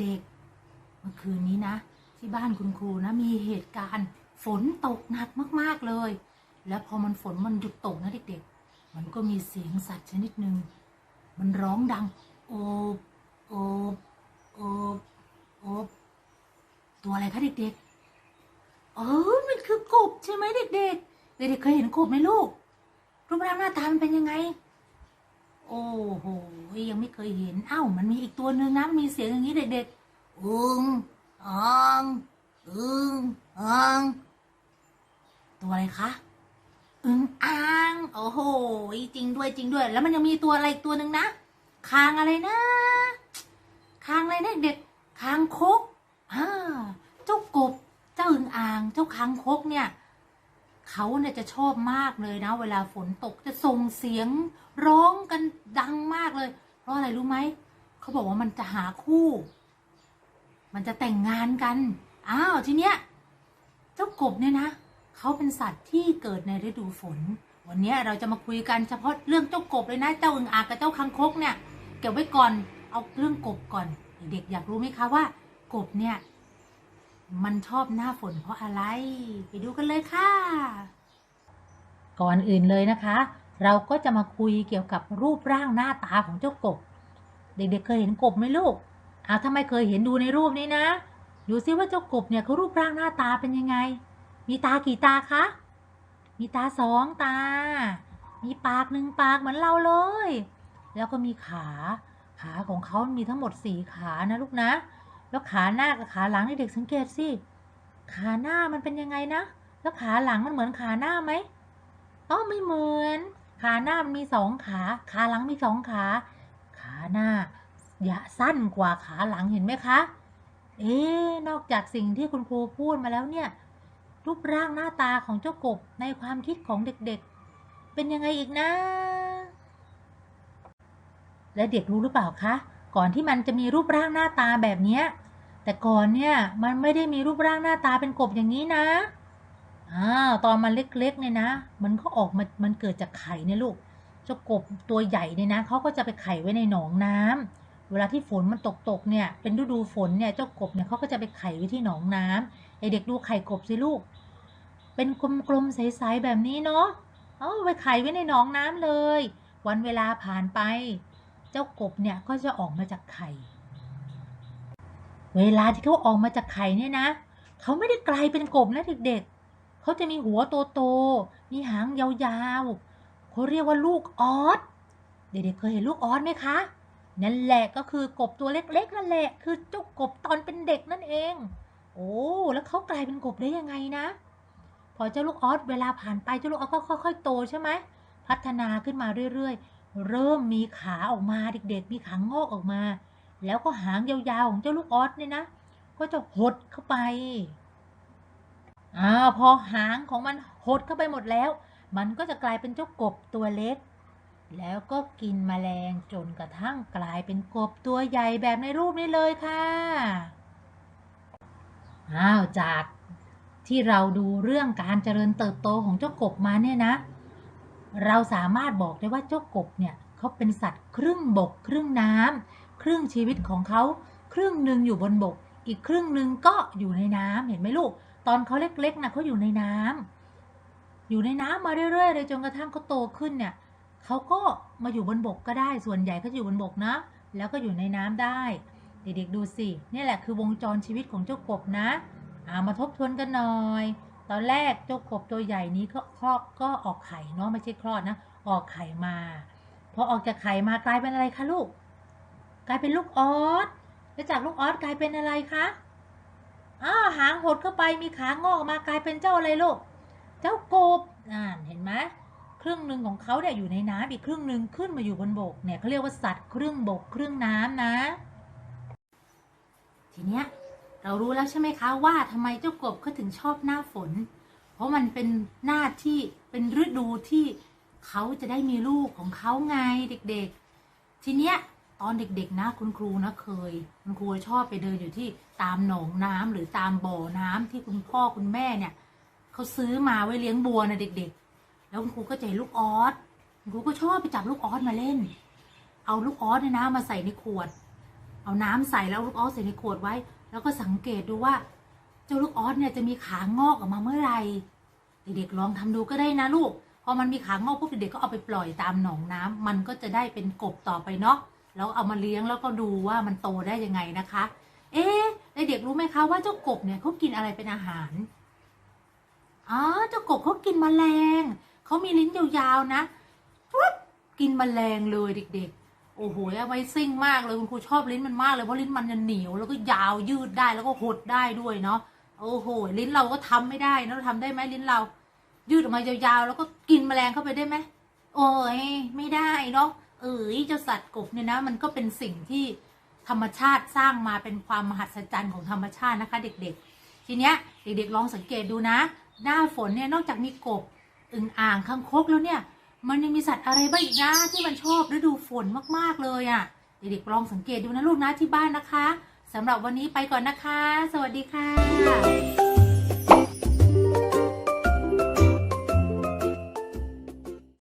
เด็กๆ เมื่อคืนนี้นะ ที่บ้านคุณครูนะมีเหตุการณ์ ฝนตกหนักมากๆเลย แล้วพอมันฝนมันหยุดตกนะเด็กๆ มันก็มีเสียงสัตว์ชนิดหนึ่งมันร้องดัง โอบโอบโอบโอบตัวอะไรคะเด็กๆ เออมันคือกบใช่ไหมเด็กๆ เด็กๆเคยเห็นกบไหมลูก รูปร่างหน้าตามันเป็นยังไง โอ้โห ยังไม่เคยเห็น เอ้า มันมีอีกตัวหนึ่งนะ มีเสียงอย่างนี้เด็กๆ อึงอ่างอึงอ่างตัวอะไรคะอึงอ่างโอ้โหจริงด้วยจริงด้วย แล้วมันยังมีตัวอะไรอีกตัวหนึ่งนะคางอะไรนะคางอะไรนะเด็กคางคกอ่าเจ้ากบ เจ้าอึงอ่าง เจ้าคางคกเนี่ยเขาเนี่ยจะชอบมากเลยนะ เวลาฝนตกจะส่งเสียงร้องกันดังมากเลย เพราะอะไรรู้ไหมเขาบอกว่ามันจะหาคู่ มันจะแต่งงานกัน อ้าวทีเนี้ยเจ้ากบเนี่ยนะเขาเป็นสัตว์ที่เกิดในฤดูฝน วันเนี้ยเราจะมาคุยกันเฉพาะเรื่องเจ้ากบเลยนะเจ้าอึ่งอ่างกับเจ้าคังคกเนี่ยเก็บไว้ก่อนเอาเรื่องกบก่อน เด็กอยากรู้ไหมคะว่า กบเนี่ย มันชอบหน้าฝนเพราะอะไร ไปดูกันเลยค่ะ ก่อนอื่นเลยนะคะ เราก็จะมาคุยเกี่ยวกับรูปร่างหน้าตาของเจ้ากบ เด็กๆเคยเห็นกบไหมลูก อาถ้าไม่เคยเห็นดูในรูปนี้นะดูซิว่าเจ้ากบเนี่ยเขารูปร่างหน้าตาเป็นยังไง มีตากี่ตาคะ มีตาสองตา มีปากหนึ่งปากเหมือนเราเลย แล้วก็มีขา ขาของเขามีทั้งหมดสี่ขานะลูกนะ แล้วขาหน้ากับขาหลังให้เด็กสังเกตสิ ขาหน้ามันเป็นยังไงนะ แล้วขาหลังมันเหมือนขาหน้าไหมอ๋อไม่เหมือน ขาหน้ามันมีสองขา ขาหลังมีสองขา ขาหน้า ย่าสั้นกว่าขาหลังเห็นไหมคะ เอ๊ะนอกจากสิ่งที่คุณครูพูดมาแล้วเนี่ย รูปร่างหน้าตาของเจ้ากบในความคิดของเด็กๆ เป็นยังไงอีกนะ และเด็กรู้หรือเปล่าคะ ก่อนที่มันจะมีรูปร่างหน้าตาแบบนี้แต่ก่อนเนี่ยมันไม่ได้มีรูปร่างหน้าตาเป็นกบอย่างนี้นะอ้าวตอนมันเล็กๆเนี่ยนะ มันก็ออกมา มันเกิดจากไข่เนี่ยลูก เจ้ากบตัวใหญ่เนี่ยนะเขาก็จะไปไข่ไว้ในหนองน้ำ เวลาที่ฝนมันตกตกๆเนี่ย เป็นฤดูฝนเนี่ย เจ้ากบเนี่ยเขาก็จะไปไข่ไว้ที่หนองน้ำไอเด็กดูไข่กบสิลูก เป็นกลมๆใสๆแบบนี้เนาะ เอาไปไข่ไว้ในหนองน้ำเลย วันเวลาผ่านไป เจ้ากบเนี่ยก็จะออกมาจากไข่ เวลาที่เขาออกมาจากไข่เนี่ยนะ เขาไม่ได้กลายเป็นกบนะเด็กๆ เขาจะมีหัวโตๆ มีหางยาวๆเขาเรียกว่าลูกออส เด็กๆเคยเห็นลูกออสไหมคะ นั่นแหละก็คือกบตัวเล็กๆนั่นแหละ คือเจ้ากบตอนเป็นเด็กนั่นเอง โอ้แล้วเขากลายเป็นกบได้ยังไงนะ พอเจ้าลูกออสเวลาผ่านไปเจ้าลูกออสก็ค่อย ๆ โตใช่ไหมพัฒนาขึ้นมาเรื่อยๆ เริ่มมีขาออกมาเด็กๆ มีขางอกออกมา แล้วก็หางยาวๆของเจ้าลูกออสเนี่ยนะ ก็จะหดเข้าไปอ้าวพอหางของมันหดเข้าไปหมดแล้ว มันก็จะกลายเป็นเจ้ากบตัวเล็ก แล้วก็กินแมลงจนกระทั่งกลายเป็นกบตัวใหญ่แบบในรูปนี้เลยค่ะอ้าวจากที่เราดูเรื่องการเจริญเติบโตของเจ้ากบมาเนี่ยนะ เราสามารถบอกได้ว่าเจ้ากบเนี่ยเขาเป็นสัตว์ครึ่งบก ครึ่งน้ำครึ่งชีวิตของเขาครึ่งหนึ่งอยู่บนบก อีกครึ่งหนึ่งก็อยู่ในน้ำเห็นไหมลูก ตอนเขาเล็กๆนะเขาอยู่ในน้ำอยู่ในน้ำมาเรื่อยๆเลยจนกระทั่งเขาโตขึ้นเนี่ย เขาก็มาอยู่บนบกก็ได้ส่วนใหญ่เขาจะอยู่บนบกนะ แล้วก็อยู่ในน้ำได้ เด็กๆดูสินี่แหละคือวงจรชีวิตของเจ้ากบนะอามาทบทวนกันหน่อย ตอนแรกเจ้ากบตัวใหญ่นี้ก็คลอกก็ออกไข่เนาะไม่ใช่คลอดนะ ออกไข่มาพอออกจากไข่มากลายเป็นอะไรคะลูก กลายเป็นลูกออสแล้วจากลูกออสกลายเป็นอะไรคะอ้าวหางหดเข้าไปมีขางอกมากลายเป็นเจ้าอะไรลูก เจ้ากบอ่าเห็นไหม ครึ่งหนึ่งของเขาเนี่ยอยู่ในน้ำอีกครึ่งหนึ่งขึ้นมาอยู่บนบกเนี่ยเขาเรียกว่าสัตว์ครึ่งบกครึ่งน้ำนะ ทีเนี้ยเรารู้แล้วใช่ไหมคะว่าทำไมเจ้ากบเขาถึงชอบหน้าฝน เพราะมันเป็นหน้าที่เป็นฤดูที่เขาจะได้มีลูกของเขาไงเด็กๆ ทีเนี้ยตอนเด็กๆนะคุณครูนะเคย คุณครูชอบไปเดินอยู่ที่ตามหนองน้ำหรือตามบ่อน้ำที่คุณพ่อคุณแม่เนี่ยเขาซื้อมาไว้เลี้ยงบัวนะเด็กๆ แล้วคุณครูก็จะเห็นลูกออสคุณครูก็ชอบไปจับลูกออสมาเล่น เอาลูกออสเนี่ยนะมาใส่ในขวด เอาน้ำใส่แล้วลูกออสใส่ในขวดไว้ แล้วก็สังเกตดูว่า เจ้าลูกออสเนี่ยจะมีขางอกออกมาเมื่อไหร่เด็กๆลองทำดูก็ได้นะลูกพอมันมีขางอกปุ๊บเด็กๆก็เอาไปปล่อยตามหนองน้ำมันก็จะได้เป็นกบต่อไปเนาะแล้วเอามาเลี้ยงแล้วก็ดูว่ามันโตได้ยังไงนะคะ เอ๊ะเด็กๆรู้ไหมคะว่าเจ้ากบเนี่ยเขากินอะไรเป็นอาหารอ๋อเจ้ากบเขากินแมลง เขามีลิ้นยาวๆนะปุ๊บกินแมลงเลยเด็ก ๆ โอ้โหอไวซิ่งมากเลยคุณครูชอบลิ้นมันมากเลยเพราะลิ้นมันจะเหนียวแล้วก็ยาวยืดได้แล้วก็หดได้ด้วยเนาะโอ้โห ลิ้นเราก็ทำไม่ได้นะเราทำได้ไหมลิ้นเรา ยืดออกมายาวๆแล้วก็กินแมลงเข้าไปได้ไหมโอ้ยไม่ได้เนาะเอ้ยเจ้าสัตว์กบเนี่ยนะ มันก็เป็นสิ่งที่ธรรมชาติสร้างมาเป็นความมหัศจรรย์ของธรรมชาตินะคะ เด็ก ๆ ทีเนี้ยเด็กๆลองสังเกตดูนะ หน้าฝนเนี่ยนอกจากมีกบ อึ่งอ่างคางคกแล้วเนี่ย มันยังมีสัตว์อะไรบ้างอีกนะที่มันชอบฤดูฝนมากๆเลยอะ่ะเด็กๆลองสังเกตดูนะลูกนะที่บ้านนะคะสำหรับวันนี้ไปก่อนนะคะ สวัสดีค่ะ